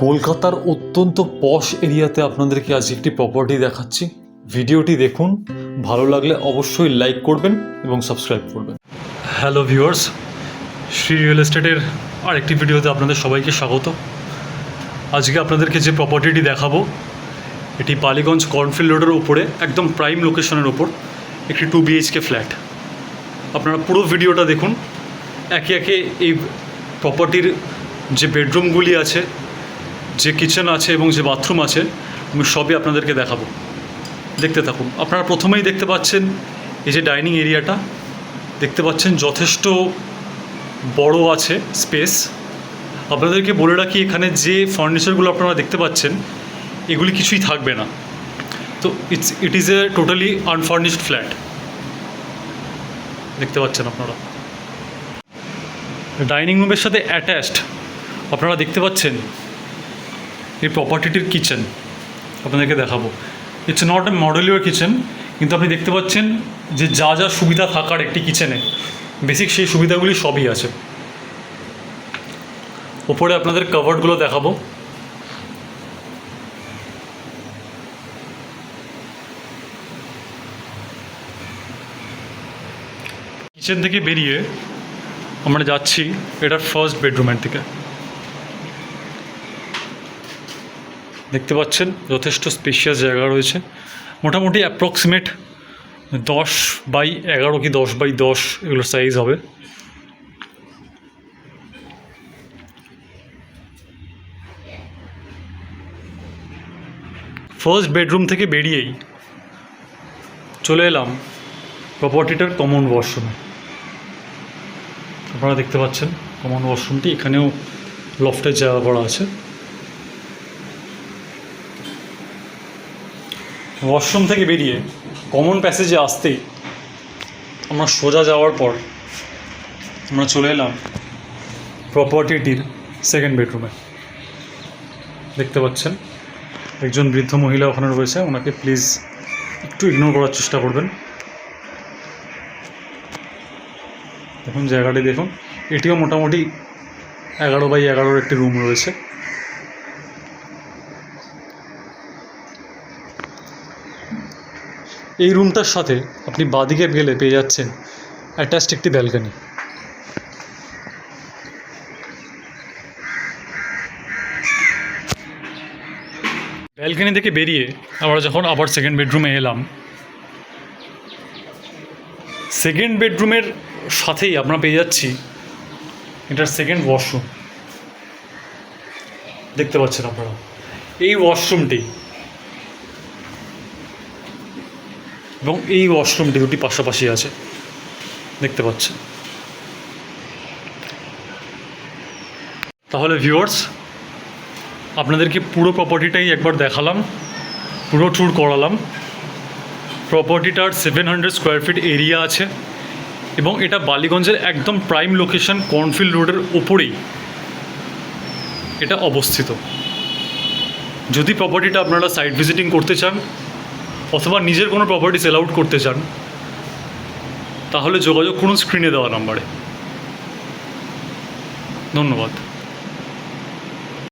কলকাতার অত্যন্ত পশ এরিয়াতে আপনাদেরকে আজ একটি প্রপার্টি দেখাচ্ছি। ভিডিওটি দেখুন, ভালো লাগলে অবশ্যই লাইক করবেন এবং সাবস্ক্রাইব করবেন। হ্যালো ভিউয়ার্স শ্রী রিয়েল এস্টেটের আরেকটি ভিডিওতে আপনাদের সবাইকে স্বাগত। আজকে আপনাদেরকে যে প্রপার্টিটি দেখাবো, এটি বালিগঞ্জ কর্নফিল্ড রোডের উপরে, একদম প্রাইম লোকেশনের ওপর একটি টু বিএইচকে ফ্ল্যাট আপনারা পুরো ভিডিওটা দেখুন। একে একে এই প্রপার্টির যে বেডরুমগুলি আছে যে কিচেন আছে এবং যে বাথরুম আছে, আমি সবই আপনাদেরকে দেখাবো। দেখতে থাকুন। আপনারা প্রথমেই দেখতে পাচ্ছেন এই যে ডাইনিং এরিয়াটা দেখতে পাচ্ছেন যথেষ্ট বড় আছে স্পেস আপনাদেরকে বলে রাখি, এখানে যে ফার্নিচারগুলো আপনারা দেখতে পাচ্ছেন, এগুলি কিছুই থাকবে না। তো it's it is a totally unfurnished flat দেখতে পাচ্ছেন আপনারা। ডাইনিং রুমের সাথে অ্যাটাচড আপনারা দেখতে পাচ্ছেন এই প্রপার্টিটির কিচেন আপনাদেরকে দেখাবো। It's not a modular kitchen কিন্তু আপনি দেখতে পাচ্ছেন যে যা যা সুবিধা থাকার একটি কিচেনে বেসিক সেই সুবিধাগুলি সবই আছে। ওপরে আপনাদের কাভার্ডগুলো দেখাবো। কিচেন থেকে বেরিয়ে আমরা যাচ্ছি এটার ফার্স্ট বেডরুমের দিকে। দেখতে পাচ্ছেন, যথেষ্ট স্পেশিয়াস জায়গা রয়েছে। মোটামুটি অ্যাপ্রক্সিমেট দশ বাই এগারো কি দশ বাই দশ এগুলোর সাইজ হবে। ফার্স্ট বেডরুম থেকে বেরিয়েই চলে এলাম প্রপার্টিটার কমন ওয়াশরুমে আপনারা দেখতে পাচ্ছেন কমন ওয়াশরুমটি এখানেও লফটের জায়গা করা আছে। ওয়াশরুম থেকে বেরিয়ে কমন প্যাসেজে আসতেই আমরা সোজা যাওয়ার পর আমরা চলে এলাম প্রপার্টিটির সেকেন্ড বেডরুমে দেখতে পাচ্ছেন, একজন বৃদ্ধ মহিলা ওখানে রয়েছে, ওনাকে প্লিজ একটু ইগনোর করার চেষ্টা করবেন। দেখুন, জায়গাটি দেখুন, এটিও মোটামুটি এগারো বাই এগারোর একটি রুম রয়েছে। এই রুমটার সাথে আপনি বাদিকে গেলে পেয়ে যাচ্ছেন অ্যাটাচড একটি ব্যালকনি। ব্যালকনি থেকে বেরিয়ে আমরা যখন আবার সেকেন্ড বেডরুমে এলাম সেকেন্ড বেডরুমের সাথেই আমরা পেয়ে যাচ্ছি এটার সেকেন্ড ওয়াশরুম দেখতে পাচ্ছেন আপনারা। এই ওয়াশরুমটি এবং এই ওয়াশরুমটি দুটি পাশাপাশি আছে। দেখতে পাচ্ছেন। তাহলে ভিউয়ার্স আপনাদেরকে পুরো প্রপার্টিটাই একবার দেখালাম, পুরো ট্যুর করালাম। প্রপার্টিটার seven hundred square feet area আছে এবং এটা বালিগঞ্জের একদম প্রাইম লোকেশন কর্নফিল্ড রোডের ওপরেই এটা অবস্থিত। যদি প্রপার্টিটা আপনারা সাইট ভিজিটিং করতে চান অথবা নিজের কোনো প্রপার্টি সেল আউট করতে চান, তাহলে যোগাযোগ করুন স্ক্রিনে দেওয়া নাম্বারে ধন্যবাদ।